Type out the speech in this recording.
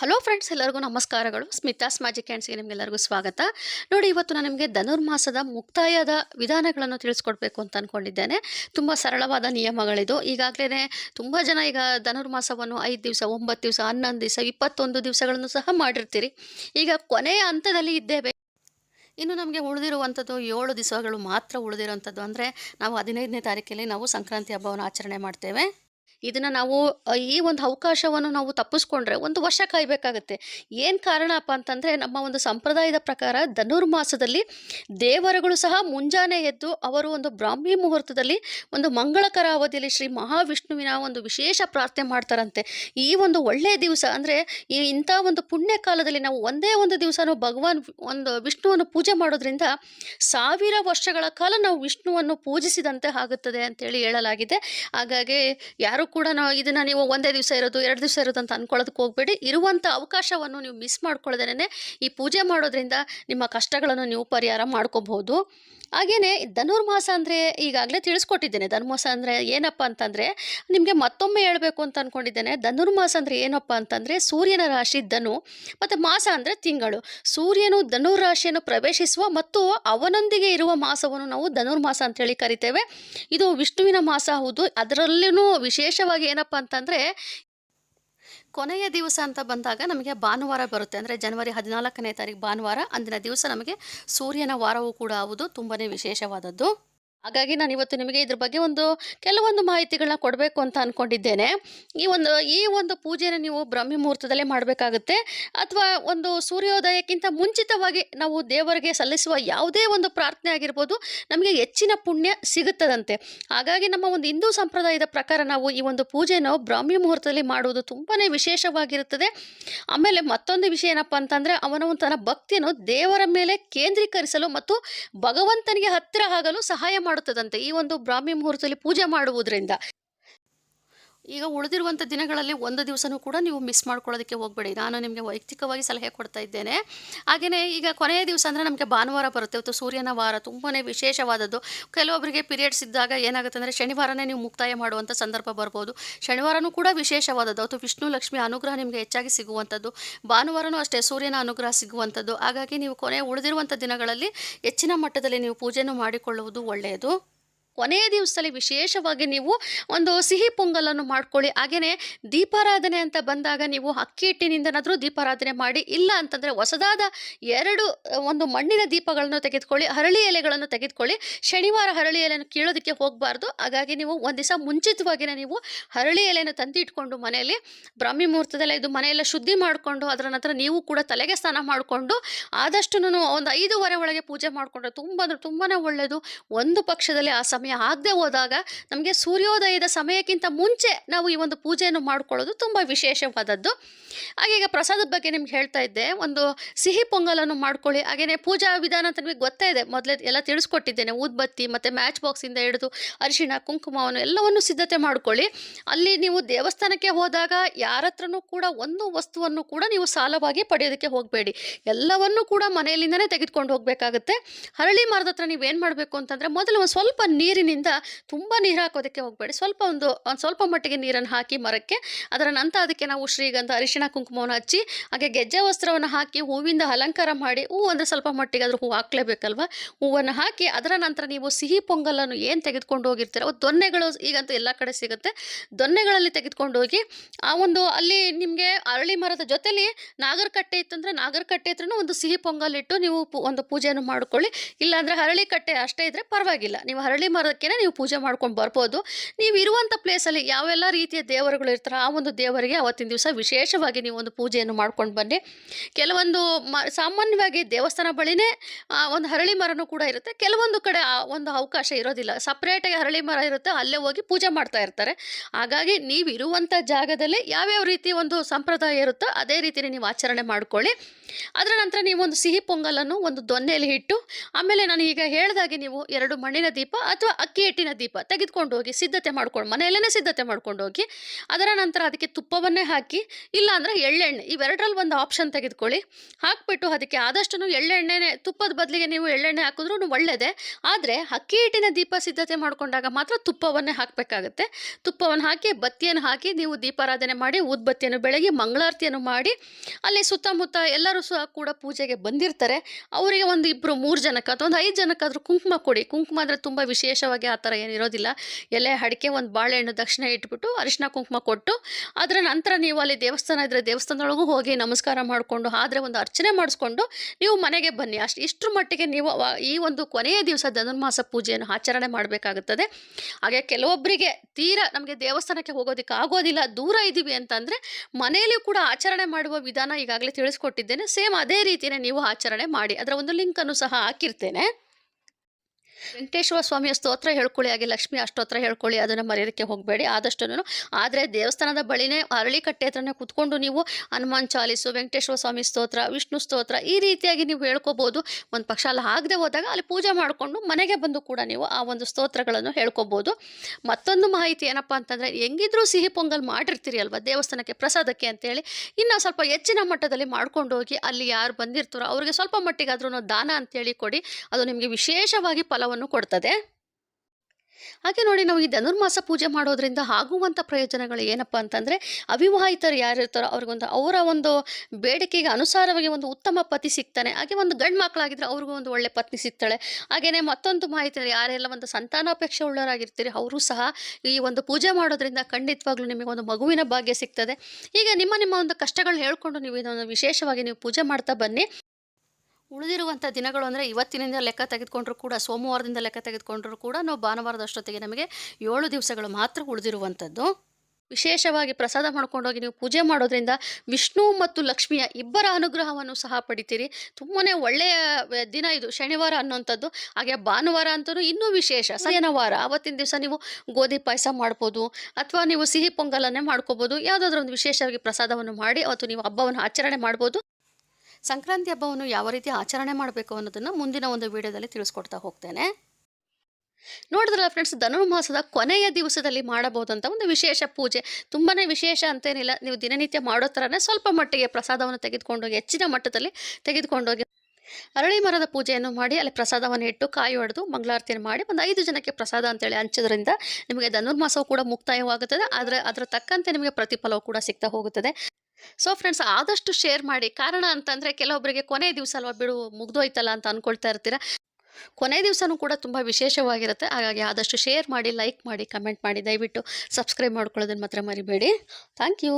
Hello friends ಎಲ್ಲರಿಗೂ ನಮಸ್ಕಾರಗಳು. Smitha's magic ಹ್ಯಾಂಡ್ಸ್ಗೆ ನಿಮಗೆಲ್ಲರಿಗೂ ಸ್ವಾಗತ. ನೋಡಿ, ಇವತ್ತು ನಾನು ನಿಮಗೆ ಧನುರ್ಮಾಸದ ಮುಕ್ತಾಯದ ವಿಧಾನಗಳನ್ನು ತಿಳಿಸ್ಕೊಡ್ಬೇಕು ಅಂತ ಅಂದ್ಕೊಂಡಿದ್ದೇನೆ ತುಂಬ ಸರಳವಾದ ನಿಯಮಗಳಿದು. ಈಗಾಗಲೇ ತುಂಬ ಜನ ಈಗ ಧನುರ್ಮಾಸವನ್ನು ಐದು ದಿವಸ, ಒಂಬತ್ತು ದಿವಸ, ಹನ್ನೊಂದು ದಿವಸ, ಇಪ್ಪತ್ತೊಂದು ದಿವಸಗಳನ್ನು ಸಹ ಮಾಡಿರ್ತೀರಿ. ಈಗ ಕೊನೆಯ ಹಂತದಲ್ಲಿ ಇದ್ದೇವೆ ಇನ್ನು ನಮಗೆ ಉಳಿದಿರುವಂಥದ್ದು ಏಳು ದಿವಸಗಳು ಮಾತ್ರ ಉಳಿದಿರುವಂಥದ್ದು. ಅಂದರೆ ನಾವು ಹದಿನೈದನೇ ತಾರೀಕಲ್ಲಿ ನಾವು ಸಂಕ್ರಾಂತಿ ಹಬ್ಬವನ್ನು ಆಚರಣೆ ಮಾಡ್ತೇವೆ. ಇದನ್ನು ನಾವು ಈ ಒಂದು ಅವಕಾಶವನ್ನು ನಾವು ತಪ್ಪಿಸ್ಕೊಂಡ್ರೆ ಒಂದು ವರ್ಷ ಕಾಯಬೇಕಾಗತ್ತೆ. ಏನು ಕಾರಣಪ್ಪ ಅಂತಂದರೆ, ನಮ್ಮ ಒಂದು ಸಂಪ್ರದಾಯದ ಪ್ರಕಾರ ಧನುರ್ಮಾಸದಲ್ಲಿ ದೇವರುಗಳು ಸಹ ಮುಂಜಾನೆ ಎದ್ದು ಅವರು ಒಂದು ಬ್ರಾಹ್ಮಿ ಮುಹೂರ್ತದಲ್ಲಿ ಒಂದು ಮಂಗಳಕರ ಅವಧಿಯಲ್ಲಿ ಶ್ರೀ ಮಹಾವಿಷ್ಣುವಿನ ಒಂದು ವಿಶೇಷ ಪ್ರಾರ್ಥನೆ ಮಾಡ್ತಾರಂತೆ. ಈ ಒಂದು ಒಳ್ಳೆಯ ದಿವಸ ಅಂದರೆ, ಈ ಇಂಥ ಒಂದು ಪುಣ್ಯ ಕಾಲದಲ್ಲಿ ನಾವು ಒಂದೇ ಒಂದು ದಿವಸನೂ ಭಗವಾನ್ ಒಂದು ವಿಷ್ಣುವನ್ನು ಪೂಜೆ ಮಾಡೋದ್ರಿಂದ ಸಾವಿರ ವರ್ಷಗಳ ಕಾಲ ನಾವು ವಿಷ್ಣುವನ್ನು ಪೂಜಿಸಿದಂತೆ ಆಗುತ್ತದೆ ಅಂತೇಳಿ ಹೇಳಲಾಗಿದೆ. ಹಾಗಾಗಿ ಯಾರು ಕೂಡ ನಾವು ಇದನ್ನು ನೀವು ಒಂದೇ ದಿವಸ ಇರೋದು, ಎರಡು ದಿವಸ ಇರೋದು ಅಂತ ಅನ್ಕೊಳ್ಳೋದಕ್ಕೆ ಹೋಗಬೇಡಿ. ಇರುವಂಥ ಅವಕಾಶವನ್ನು ನೀವು ಮಿಸ್ ಮಾಡ್ಕೊಳ್ಳೋದೇನೆ ಈ ಪೂಜೆ ಮಾಡೋದ್ರಿಂದ ನಿಮ್ಮ ಕಷ್ಟಗಳನ್ನು ನೀವು ಪರಿಹಾರ ಮಾಡ್ಕೋಬಹುದು. ಹಾಗೆಯೇ ಧನುರ್ಮಾಸ ಅಂದರೆ ಈಗಾಗಲೇ ತಿಳಿಸ್ಕೊಟ್ಟಿದ್ದೇನೆ. ಧನುರ್ಮಾಸ ಅಂದರೆ ಏನಪ್ಪ ಅಂತಂದರೆ ನಿಮಗೆ ಮತ್ತೊಮ್ಮೆ ಹೇಳಬೇಕು ಅಂತ ಅಂದ್ಕೊಂಡಿದ್ದೇನೆ ಧನುರ್ಮಾಸ ಅಂದರೆ ಏನಪ್ಪ ಅಂತಂದರೆ ಸೂರ್ಯನ ರಾಶಿ ಧನು ಮತ್ತು ಮಾಸ ಅಂದರೆ ತಿಂಗಳು. ಸೂರ್ಯನು ಧನುರ್ ರಾಶಿಯನ್ನು ಪ್ರವೇಶಿಸುವ ಮತ್ತು ಅವನೊಂದಿಗೆ ಇರುವ ಮಾಸವನ್ನು ನಾವು ಧನುರ್ಮಾಸ ಅಂತೇಳಿ ಕರಿತೇವೆ. ಇದು ವಿಷ್ಣುವಿನ ಮಾಸ ಹೌದು. ಅದರಲ್ಲೂ ವಿಶೇಷವಾಗಿ ಏನಪ್ಪ ಅಂತಂದರೆ ಕೊನೆಯ ದಿವಸ ಅಂತ ಬಂದಾಗ ನಮಗೆ ಭಾನುವಾರ ಬರುತ್ತೆ. ಅಂದರೆ ಜನವರಿ ಹದಿನಾಲ್ಕನೇ ತಾರೀಕು ಭಾನುವಾರ, ಅಂದಿನ ದಿವಸ ನಮಗೆ ಸೂರ್ಯನ ವಾರವೂ ಕೂಡ ಹೌದು. ತುಂಬಾ ವಿಶೇಷವಾದದ್ದು. ಹಾಗಾಗಿ ನಾನು ಇವತ್ತು ನಿಮಗೆ ಇದ್ರ ಬಗ್ಗೆ ಒಂದು ಕೆಲವೊಂದು ಮಾಹಿತಿಗಳನ್ನ ಕೊಡಬೇಕು ಅಂತ ಅಂದ್ಕೊಂಡಿದ್ದೇನೆ ಈ ಒಂದು ಈ ಒಂದು ಪೂಜೆನ ನೀವು ಬ್ರಹ್ಮಿ ಮುಹೂರ್ತದಲ್ಲೇ ಮಾಡಬೇಕಾಗುತ್ತೆ. ಅಥವಾ ಒಂದು ಸೂರ್ಯೋದಯಕ್ಕಿಂತ ಮುಂಚಿತವಾಗಿ ನಾವು ದೇವರಿಗೆ ಸಲ್ಲಿಸುವ ಯಾವುದೇ ಒಂದು ಪ್ರಾರ್ಥನೆ ಆಗಿರ್ಬೋದು, ನಮಗೆ ಹೆಚ್ಚಿನ ಪುಣ್ಯ ಸಿಗುತ್ತದಂತೆ. ಹಾಗಾಗಿ ನಮ್ಮ ಒಂದು ಹಿಂದೂ ಸಂಪ್ರದಾಯದ ಪ್ರಕಾರ ನಾವು ಈ ಒಂದು ಪೂಜೆನ ಬ್ರಾಹ್ಮಿ ಮುಹೂರ್ತದಲ್ಲಿ ಮಾಡುವುದು ತುಂಬಾ ವಿಶೇಷವಾಗಿರುತ್ತದೆ. ಆಮೇಲೆ ಮತ್ತೊಂದು ವಿಷಯ ಏನಪ್ಪ ಅಂತಂದರೆ, ಅವನ ತನ್ನ ಭಕ್ತಿಯನ್ನು ದೇವರ ಮೇಲೆ ಕೇಂದ್ರೀಕರಿಸಲು ಮತ್ತು ಭಗವಂತನಿಗೆ ಹತ್ತಿರ ಆಗಲು ಸಹಾಯ ಮಾಡುತ್ತದಂತೆ ಈ ಒಂದು ಬ್ರಾಹ್ಮಿ ಮುಹೂರ್ತದಲ್ಲಿ ಪೂಜೆ ಮಾಡುವುದರಿಂದ. ಈಗ ಉಳಿದಿರುವಂಥ ದಿನಗಳಲ್ಲಿ ಒಂದು ದಿವಸನೂ ಕೂಡ ನೀವು ಮಿಸ್ ಮಾಡ್ಕೊಳ್ಳೋದಕ್ಕೆ ಹೋಗಬೇಡಿ. ನಾನು ನಿಮಗೆ ವೈಯಕ್ತಿಕವಾಗಿ ಸಲಹೆ ಕೊಡ್ತಾ ಇದ್ದೇನೆ. ಹಾಗೆಯೇ ಈಗ ಕೊನೆಯ ದಿವಸ ಅಂದರೆ ನಮಗೆ ಭಾನುವಾರ ಬರುತ್ತೆ. ಇವತ್ತು ಸೂರ್ಯನ ವಾರ ತುಂಬಾ ವಿಶೇಷವಾದದ್ದು. ಕೆಲವೊಬ್ಬರಿಗೆ ಪೀರಿಯಡ್ಸ್ ಇದ್ದಾಗ ಏನಾಗುತ್ತೆ ಅಂದರೆ ಶನಿವಾರನೇ ನೀವು ಮುಕ್ತಾಯ ಮಾಡುವಂಥ ಸಂದರ್ಭ ಬರ್ಬೋದು. ಶನಿವಾರನೂ ಕೂಡ ವಿಶೇಷವಾದದ್ದು. ಅವತ್ತು ವಿಷ್ಣು, ಲಕ್ಷ್ಮಿ ಅನುಗ್ರಹ ನಿಮಗೆ ಹೆಚ್ಚಾಗಿ ಸಿಗುವಂಥದ್ದು. ಭಾನುವಾರನೂ ಅಷ್ಟೇ ಸೂರ್ಯನ ಅನುಗ್ರಹ ಸಿಗುವಂಥದ್ದು. ಹಾಗಾಗಿ ನೀವು ಕೊನೆ ಉಳಿದಿರುವಂಥ ದಿನಗಳಲ್ಲಿ ಹೆಚ್ಚಿನ ಮಟ್ಟದಲ್ಲಿ ನೀವು ಪೂಜೆಯನ್ನು ಮಾಡಿಕೊಳ್ಳುವುದು ಒಳ್ಳೆಯದು. ಕೊನೆಯ ದಿವಸದಲ್ಲಿ ವಿಶೇಷವಾಗಿ ನೀವು ಒಂದು ಸಿಹಿ ಪೊಂಗಲನ್ನು ಮಾಡ್ಕೊಳ್ಳಿ. ಹಾಗೆಯೇ ದೀಪಾರಾಧನೆ ಅಂತ ಬಂದಾಗ ನೀವು ಅಕ್ಕಿ ಹಿಟ್ಟಿನಿಂದನಾದರೂ ದೀಪಾರಾಧನೆ ಮಾಡಿ, ಇಲ್ಲ ಅಂತಂದರೆ ಹೊಸದಾದ ಎರಡು, ಒಂದು ಮಣ್ಣಿನ ದೀಪಗಳನ್ನು ತೆಗೆದುಕೊಳ್ಳಿ, ಹರಳಿ ಎಲೆಗಳನ್ನು ತೆಗೆದುಕೊಳ್ಳಿ. ಶನಿವಾರ ಹರಳಿ ಎಲೆಯನ್ನು ಕೀಳೋದಕ್ಕೆ ಹೋಗಬಾರ್ದು. ಹಾಗಾಗಿ ನೀವು ಒಂದು ದಿವಸ ಮುಂಚಿತವಾಗಿಯೇ ನೀವು ಹರಳಿ ಎಲೆಯನ್ನು ತಂದಿಟ್ಕೊಂಡು ಮನೆಯಲ್ಲಿ, ಬ್ರಾಹ್ಮಿ ಮುಹೂರ್ತದಲ್ಲೇ ಇದು ಮನೆಯೆಲ್ಲ ಶುದ್ಧಿ ಮಾಡಿಕೊಂಡು, ಅದರ ನಂತರ ನೀವು ಕೂಡ ತಲೆಗೆ ಸ್ನಾನ ಮಾಡಿಕೊಂಡು ಆದಷ್ಟು ಒಂದು ಐದೂವರೆ ಒಳಗೆ ಪೂಜೆ ಮಾಡಿಕೊಂಡ್ರೆ ತುಂಬ ಅಂದರೆ ತುಂಬಾ ಒಳ್ಳೆಯದು ಒಂದು ಪಕ್ಷದಲ್ಲಿ ಆ ಸಮಯ ಆಗದೆ ಹೋದಾಗ ನಮಗೆ ಸೂರ್ಯೋದಯದ ಸಮಯಕ್ಕಿಂತ ಮುಂಚೆ ನಾವು ಈ ಒಂದು ಪೂಜೆಯನ್ನು ಮಾಡ್ಕೊಳ್ಳೋದು ತುಂಬ ವಿಶೇಷವಾದದ್ದು. ಹಾಗೆ ಈಗ ಪ್ರಸಾದದ ಬಗ್ಗೆ ನಿಮ್ಗೆ ಹೇಳ್ತಾ ಇದ್ದೆ, ಒಂದು ಸಿಹಿ ಪೊಂಗಲನ್ನು ಮಾಡ್ಕೊಳ್ಳಿ. ಹಾಗೆಯೇ ಪೂಜಾ ವಿಧಾನ ಅಂತ ನಿಮಗೆ ಗೊತ್ತೇ ಇದೆ, ಮೊದಲೇ ಎಲ್ಲ ತಿಳಿಸ್ಕೊಟ್ಟಿದ್ದೇನೆ ಊದ್ಬತ್ತಿ ಮತ್ತು ಮ್ಯಾಚ್ ಬಾಕ್ಸಿಂದ ಹಿಡಿದು ಅರಿಶಿಣ, ಕುಂಕುಮವನ್ನು ಎಲ್ಲವನ್ನು ಸಿದ್ಧತೆ ಮಾಡ್ಕೊಳ್ಳಿ. ಅಲ್ಲಿ ನೀವು ದೇವಸ್ಥಾನಕ್ಕೆ ಹೋದಾಗ ಯಾರ ಹತ್ರನೂ ಕೂಡ ಒಂದು ವಸ್ತುವನ್ನು ಕೂಡ ನೀವು ಸಾಲವಾಗಿ ಪಡೆಯೋದಕ್ಕೆ ಹೋಗಬೇಡಿ. ಎಲ್ಲವನ್ನು ಕೂಡ ಮನೆಯಲ್ಲಿಂದನೇ ತೆಗೆದುಕೊಂಡು ಹೋಗಬೇಕಾಗುತ್ತೆ. ಹರಳಿ ಮರದ ಹತ್ರ ನೀವು ಏನು ಮಾಡಬೇಕು ಅಂತಂದರೆ, ಮೊದಲು ಒಂದು ಸ್ವಲ್ಪ ನೀರಿನಿಂದ ತುಂಬ ನೀರು ಹಾಕೋದಕ್ಕೆ ಹೋಗಬೇಡಿ. ಸ್ವಲ್ಪ ಒಂದು ಸ್ವಲ್ಪ ಮಟ್ಟಿಗೆ ನೀರನ್ನು ಹಾಕಿ ಮರಕ್ಕೆ, ಅದರ ನಂತರ ಅದಕ್ಕೆ ನಾವು ಶ್ರೀಗಂಧ, ಅರಿಶಿಣ ಕುಂಕುಮವನ್ನು ಹಚ್ಚಿ, ಹಾಗೆ ಗೆಜ್ಜೆ ವಸ್ತ್ರವನ್ನು ಹಾಕಿ ಹೂವಿಂದ ಅಲಂಕಾರ ಮಾಡಿ, ಹೂ ಅಂದರೆ ಸ್ವಲ್ಪ ಮಟ್ಟಿಗೆ ಅದ್ರ ಹೂವು ಹಾಕ್ಲೇಬೇಕಲ್ವ? ಹೂವನ್ನು ಹಾಕಿ, ಅದರ ನಂತರ ನೀವು ಸಿಹಿ ಪೊಂಗಲನ್ನು ಏನು ತೆಗೆದುಕೊಂಡು ಹೋಗಿರ್ತೀರ? ದೊನ್ನೆಗಳು ಈಗಂತೂ ಎಲ್ಲ ಕಡೆ ಸಿಗುತ್ತೆ. ದೊನ್ನೆಗಳಲ್ಲಿ ತೆಗೆದುಕೊಂಡು ಹೋಗಿ, ಆ ಒಂದು ಅಲ್ಲಿ ನಿಮಗೆ ಅರಳಿ ಮರದ ಜೊತೆಲಿ ನಾಗರಕಟ್ಟೆ ಇತ್ತಂದರೆ ನಾಗರಕಟ್ಟೆ ಹತ್ರನೂ ಒಂದು ಸಿಹಿ ಪೊಂಗಲ್ ಇಟ್ಟು ನೀವು ಒಂದು ಪೂಜೆಯನ್ನು ಮಾಡ್ಕೊಳ್ಳಿ. ಇಲ್ಲಾಂದರೆ ಹರಳಿ ಕಟ್ಟೆ ಅಷ್ಟೇ ಇದ್ದರೆ ಪರವಾಗಿಲ್ಲ. ನೀವು ಹರಳಿ ಮರಕ್ಕೆ ನೀವು ಪೂಜೆ ಮಾಡ್ಕೊಂಡು ಬರ್ಬೋದು. ನೀವು ಇರುವಂಥ ಪ್ಲೇಸಲ್ಲಿ ಯಾವೆಲ್ಲ ರೀತಿಯ ದೇವರುಗಳು ಇರ್ತಾರೆ ಆ ಒಂದು ದೇವರಿಗೆ ಅವತ್ತಿನ ದಿವಸ ವಿಶೇಷವಾಗಿ ನೀವು ಒಂದು ಪೂಜೆಯನ್ನು ಮಾಡ್ಕೊಂಡು ಬನ್ನಿ. ಕೆಲವೊಂದು ಮ, ಸಾಮಾನ್ಯವಾಗಿ ದೇವಸ್ಥಾನ ಬಳಿನೇ ಒಂದು ಹರಳಿ ಮರನೂ ಕೂಡ ಇರುತ್ತೆ. ಕೆಲವೊಂದು ಕಡೆ ಆ ಒಂದು ಅವಕಾಶ ಇರೋದಿಲ್ಲ. ಸಪ್ರೇಟಾಗಿ ಹರಳಿ ಮರ ಇರುತ್ತೆ, ಅಲ್ಲೇ ಹೋಗಿ ಪೂಜೆ ಮಾಡ್ತಾ ಇರ್ತಾರೆ. ಹಾಗಾಗಿ ನೀವು ಇರುವಂಥ ಜಾಗದಲ್ಲಿ ಯಾವ್ಯಾವ ರೀತಿ ಒಂದು ಸಂಪ್ರದಾಯ ಇರುತ್ತೋ ಅದೇ ರೀತಿನೇ ನೀವು ಆಚರಣೆ ಮಾಡ್ಕೊಳ್ಳಿ. ಅದರ ನಂತರ ನೀವು ಒಂದು ಸಿಹಿ ಪೊಂಗಲನ್ನು ಒಂದು ದೊನ್ನೆಯಲ್ಲಿ ಇಟ್ಟು, ಆಮೇಲೆ ನಾನು ಈಗ ಹೇಳ್ದಾಗೆ ನೀವು ಎರಡು ಮಣ್ಣಿನ ದೀಪ ಅಥವಾ ಅಥವಾ ಅಕ್ಕಿ ಹಿಟ್ಟಿನ ದೀಪ ತೆಗೆದುಕೊಂಡು ಹೋಗಿ ಸಿದ್ಧತೆ ಮಾಡ್ಕೊಂಡು ಮನೆಯಲ್ಲೇ ಸಿದ್ಧತೆ ಮಾಡ್ಕೊಂಡು ಹೋಗಿ ಅದರ ನಂತರ ಅದಕ್ಕೆ ತುಪ್ಪವನ್ನೇ ಹಾಕಿ, ಇಲ್ಲಾಂದರೆ ಎಳ್ಳೆಣ್ಣೆ, ಇವೆರಡರಲ್ಲಿ ಒಂದು ಆಪ್ಷನ್ ತೆಗೆದುಕೊಳ್ಳಿ. ಹಾಕಿಬಿಟ್ಟು ಅದಕ್ಕೆ ಆದಷ್ಟು ಎಳ್ಳೆಣ್ಣೆನೇ, ತುಪ್ಪದ ಬದಲಿಗೆ ನೀವು ಎಳ್ಳೆಣ್ಣೆ ಹಾಕಿದ್ರೂ ಒಳ್ಳೆಯದೇ ಆದರೆ ಅಕ್ಕಿ ಹಿಟ್ಟಿನ ದೀಪ ಸಿದ್ಧತೆ ಮಾಡಿಕೊಂಡಾಗ ಮಾತ್ರ ತುಪ್ಪವನ್ನೇ ಹಾಕಬೇಕಾಗುತ್ತೆ. ತುಪ್ಪವನ್ನು ಹಾಕಿ, ಬತ್ತಿಯನ್ನು ಹಾಕಿ ನೀವು ದೀಪಾರಾಧನೆ ಮಾಡಿ, ಊದ್ಬತ್ತಿಯನ್ನು ಬೆಳಗ್ಗೆ ಮಂಗಳಾರತಿಯನ್ನು ಮಾಡಿ, ಅಲ್ಲಿ ಸುತ್ತಮುತ್ತ ಎಲ್ಲರೂ ಸಹ ಕೂಡ ಪೂಜೆಗೆ ಬಂದಿರ್ತಾರೆ. ಅವರಿಗೆ ಒಂದು ಇಬ್ಬರು ಮೂರು ಜನಕ್ಕೆ ಅಥವಾ ಒಂದು ಐದು ಜನಕ್ಕಾದರೂ ಕುಂಕುಮ ಕೊಡಿ. ಕುಂಕುಮ ಅಂದರೆ ತುಂಬ ವಿಶೇಷವಾಗಿ ಆ ಥರ ಏನಿರೋದಿಲ್ಲ ಎಲೆ, ಅಡಿಕೆ ಒಂದು ಬಾಳೆಹಣ್ಣು ದಕ್ಷಿಣ ಇಟ್ಬಿಟ್ಟು ಅರಿಶಿನ ಕುಂಕುಮ ಕೊಟ್ಟು ಅದರ ನಂತರ ನೀವು ಅಲ್ಲಿ ದೇವಸ್ಥಾನ ಇದ್ದರೆ ದೇವಸ್ಥಾನದೊಳಗೂ ಹೋಗಿ ನಮಸ್ಕಾರ ಮಾಡಿಕೊಂಡು ಆದರೆ ಒಂದು ಅರ್ಚನೆ ಮಾಡಿಸ್ಕೊಂಡು ನೀವು ಮನೆಗೆ ಬನ್ನಿ. ಅಷ್ಟು, ಇಷ್ಟರ ಮಟ್ಟಿಗೆ ನೀವು ಈ ಒಂದು ಕೊನೆಯ ದಿವಸ ಧನುರ್ಮಾಸ ಪೂಜೆಯನ್ನು ಆಚರಣೆ ಮಾಡಬೇಕಾಗುತ್ತದೆ. ಹಾಗೆ ಕೆಲವೊಬ್ಬರಿಗೆ ತೀರ ನಮಗೆ ದೇವಸ್ಥಾನಕ್ಕೆ ಹೋಗೋದಕ್ಕೆ ಆಗೋದಿಲ್ಲ, ದೂರ ಇದ್ದೀವಿ ಅಂತಂದರೆ ಮನೆಯಲ್ಲಿಯೂ ಕೂಡ ಆಚರಣೆ ಮಾಡುವ ವಿಧಾನ ಈಗಾಗಲೇ ತಿಳಿಸ್ಕೊಟ್ಟಿದ್ದೇನೆ. ಸೇಮ್ ಅದೇ ರೀತಿಯೇ ನೀವು ಆಚರಣೆ ಮಾಡಿ. ಅದರ ಒಂದು ಲಿಂಕನ್ನು ಸಹ ಹಾಕಿರ್ತೇನೆ. ವೆಂಕಟೇಶ್ವರ ಸ್ವಾಮಿಯ ಸ್ತೋತ್ರ ಹೇಳ್ಕೊಳ್ಳಿ, ಹಾಗೆ ಲಕ್ಷ್ಮಿ ಅಷ್ಟೋತ್ರ ಹೇಳ್ಕೊಳ್ಳಿ, ಅದನ್ನು ಮರೆಯೋದಕ್ಕೆ ಹೋಗಬೇಡಿ ಆದಷ್ಟು ಆದರೆ ದೇವಸ್ಥಾನದ ಬಳಿನೇ ಅರಳಿಕಟ್ಟೆ ಹತ್ರನೇ ಕುತ್ಕೊಂಡು ನೀವು ಹನುಮಾನ್ ಚಾಲೀಸು, ವೆಂಕಟೇಶ್ವರ ಸ್ವಾಮಿ ಸ್ತೋತ್ರ, ವಿಷ್ಣು ಸ್ತೋತ್ರ ಈ ರೀತಿಯಾಗಿ ನೀವು ಹೇಳ್ಕೊಬೋದು. ಒಂದು ಪಕ್ಷ ಅಲ್ಲಿ ಆಗದೆ ಹೋದಾಗ ಅಲ್ಲಿ ಪೂಜೆ ಮಾಡಿಕೊಂಡು ಮನೆಗೆ ಬಂದು ಕೂಡ ನೀವು ಆ ಒಂದು ಸ್ತೋತ್ರಗಳನ್ನು ಹೇಳ್ಕೊಬೋದು. ಮತ್ತೊಂದು ಮಾಹಿತಿ ಏನಪ್ಪಾ ಅಂತಂದರೆ, ಹೆಂಗಿದ್ರೂ ಸಿಹಿ ಪೊಂಗಲ್ ಮಾಡಿರ್ತೀರಿ ಅಲ್ವಾ ದೇವಸ್ಥಾನಕ್ಕೆ ಪ್ರಸಾದಕ್ಕೆ ಅಂತೇಳಿ, ಇನ್ನು ಸ್ವಲ್ಪ ಹೆಚ್ಚಿನ ಮಟ್ಟದಲ್ಲಿ ಮಾಡ್ಕೊಂಡು ಹೋಗಿ ಅಲ್ಲಿ ಯಾರು ಬಂದಿರ್ತಾರೋ ಅವರಿಗೆ ಸ್ವಲ್ಪ ಮಟ್ಟಿಗಾದ್ರೂ ದಾನ ಅಂತೇಳಿ ಕೊಡಿ. ಅದು ನಿಮಗೆ ವಿಶೇಷವಾಗಿ ಫಲವನ್ನು ಕೊಡ್ತದೆ. ಹಾಗೆ ನೋಡಿ ನಾವು ಈ ಧನುರ್ಮಾಸ ಪೂಜೆ ಮಾಡೋದ್ರಿಂದ ಆಗುವಂಥ ಪ್ರಯೋಜನಗಳು ಏನಪ್ಪ ಅಂತಂದರೆ, ಅವಿವಾಹಿತರು ಯಾರಿರ್ತಾರೋ ಅವ್ರಿಗೊಂದು ಅವರ ಒಂದು ಬೇಡಿಕೆಗೆ ಅನುಸಾರವಾಗಿ ಒಂದು ಉತ್ತಮ ಪತಿ ಸಿಗ್ತಾನೆ. ಹಾಗೆ ಒಂದು ಗಂಡು ಮಕ್ಕಳಾಗಿದ್ದರೆ ಅವ್ರಿಗೂ ಒಂದು ಒಳ್ಳೆ ಪತ್ನಿ ಸಿಗ್ತಾಳೆ. ಹಾಗೆಯೇ ಮತ್ತೊಂದು ಮಾಹಿತಿ ಯಾರೆಲ್ಲ ಒಂದು ಸಂತಾನಾಪೇಕ್ಷೆ ಉಳ್ಳವರಾಗಿರ್ತೀರಿ, ಅವರು ಸಹ ಈ ಒಂದು ಪೂಜೆ ಮಾಡೋದ್ರಿಂದ ಖಂಡಿತವಾಗ್ಲೂ ನಿಮಗೆ ಒಂದು ಮಗುವಿನ ಭಾಗ್ಯ ಸಿಗ್ತದೆ. ಈಗ ನಿಮ್ಮ ನಿಮ್ಮ ಒಂದು ಕಷ್ಟಗಳನ್ನ ಹೇಳ್ಕೊಂಡು ನೀವು ಇದೊಂದು ವಿಶೇಷವಾಗಿ ನೀವು ಪೂಜೆ ಮಾಡ್ತಾ ಬನ್ನಿ. ಉಳಿದಿರುವಂಥ ದಿನಗಳು ಅಂದರೆ ಇವತ್ತಿನಿಂದ ಲೆಕ್ಕ ತೆಗೆದುಕೊಂಡ್ರು ಕೂಡ, ಸೋಮವಾರದಿಂದ ಲೆಕ್ಕ ತೆಗೆದುಕೊಂಡ್ರು ಕೂಡ ನಾವು ಭಾನುವಾರದಷ್ಟೊತ್ತಿಗೆ ನಮಗೆ ಏಳು ದಿವಸಗಳು ಮಾತ್ರ ಉಳಿದಿರುವಂಥದ್ದು. ವಿಶೇಷವಾಗಿ ಪ್ರಸಾದ ಮಾಡ್ಕೊಂಡೋಗಿ ನೀವು ಪೂಜೆ ಮಾಡೋದ್ರಿಂದ ವಿಷ್ಣು ಮತ್ತು ಲಕ್ಷ್ಮಿಯ ಇಬ್ಬರ ಅನುಗ್ರಹವನ್ನು ಸಹ ಪಡಿತೀರಿ. ತುಂಬಾ ಒಳ್ಳೆಯ ದಿನ ಇದು, ಶನಿವಾರ ಅನ್ನೋಂಥದ್ದು ಹಾಗೆ ಭಾನುವಾರ ಅಂತಲೂ ಇನ್ನೂ ವಿಶೇಷ. ಶನಿವಾರ ಆವತ್ತಿನ ದಿವಸ ನೀವು ಗೋಧಿ ಪಾಯಸ ಮಾಡ್ಬೋದು ಅಥವಾ ನೀವು ಸಿಹಿ ಪೊಂಗಲನ್ನೇ ಮಾಡ್ಕೋಬೋದು. ಯಾವುದಾದ್ರೂ ಒಂದು ವಿಶೇಷವಾಗಿ ಪ್ರಸಾದವನ್ನು ಮಾಡಿ, ಅವತ್ತು ನೀವು ಹಬ್ಬವನ್ನು ಆಚರಣೆ ಮಾಡ್ಬೋದು. ಸಂಕ್ರಾಂತಿ ಹಬ್ಬವನ್ನು ಯಾವ ರೀತಿ ಆಚರಣೆ ಮಾಡಬೇಕು ಅನ್ನೋದನ್ನು ಮುಂದಿನ ಒಂದು ವಿಡಿಯೋದಲ್ಲಿ ತಿಳಿಸ್ಕೊಡ್ತಾ ಹೋಗ್ತೇನೆ. ನೋಡಿದ್ರಲ್ಲ ಫ್ರೆಂಡ್ಸ್ ಧನುರ್ಮಾಸದ ಕೊನೆಯ ದಿವಸದಲ್ಲಿ ಮಾಡಬಹುದಂತ ಒಂದು ವಿಶೇಷ ಪೂಜೆ. ತುಂಬಾ ವಿಶೇಷ ಅಂತೇನಿಲ್ಲ, ನೀವು ದಿನನಿತ್ಯ ಮಾಡೋ ಥರನೇ ಸ್ವಲ್ಪ ಮಟ್ಟಿಗೆ ಪ್ರಸಾದವನ್ನು ತೆಗೆದುಕೊಂಡೋಗಿ ಹೆಚ್ಚಿನ ಮಟ್ಟದಲ್ಲಿ ತೆಗೆದುಕೊಂಡೋಗಿ ಅರಳಿ ಮರದ ಪೂಜೆಯನ್ನು ಮಾಡಿ, ಅಲ್ಲಿ ಪ್ರಸಾದವನ್ನು ಇಟ್ಟು ಕಾಯಿ ಹೊಡೆದು ಮಂಗಳಾರತಿಯನ್ನು ಮಾಡಿ ಒಂದು ಐದು ಜನಕ್ಕೆ ಪ್ರಸಾದ ಅಂತೇಳಿ ಹಂಚೋದ್ರಿಂದ ನಿಮಗೆ ಧನುರ್ಮಾಸವು ಕೂಡ ಮುಕ್ತಾಯವಾಗುತ್ತದೆ. ಆದರೆ ಅದರ ತಕ್ಕಂತೆ ನಿಮಗೆ ಪ್ರತಿಫಲವು ಕೂಡ ಸಿಗ್ತಾ ಹೋಗುತ್ತದೆ. ಸೊ ಫ್ರೆಂಡ್ಸ್ ಆದಷ್ಟು ಶೇರ್ ಮಾಡಿ. ಕಾರಣ ಅಂತಂದರೆ ಕೆಲವೊಬ್ಬರಿಗೆ ಕೊನೆ ದಿವಸ ಅಲ್ವಾ ಬಿಡು ಮುಗ್ದೋಯ್ತಲ್ಲ ಅಂತ ಅನ್ಕೊಳ್ತಾ ಇರ್ತೀರ. ಕೊನೆ ದಿವಸನೂ ಕೂಡ ತುಂಬ ವಿಶೇಷವಾಗಿರುತ್ತೆ. ಹಾಗಾಗಿ ಆದಷ್ಟು ಶೇರ್ ಮಾಡಿ ಲೈಕ್ ಮಾಡಿ ಕಮೆಂಟ್ ಮಾಡಿ ದಯವಿಟ್ಟು ಸಬ್ಸ್ಕ್ರೈಬ್ ಮಾಡ್ಕೊಳ್ಳೋದನ್ನು ಮಾತ್ರ ಮರಿಬೇಡಿ. Thank you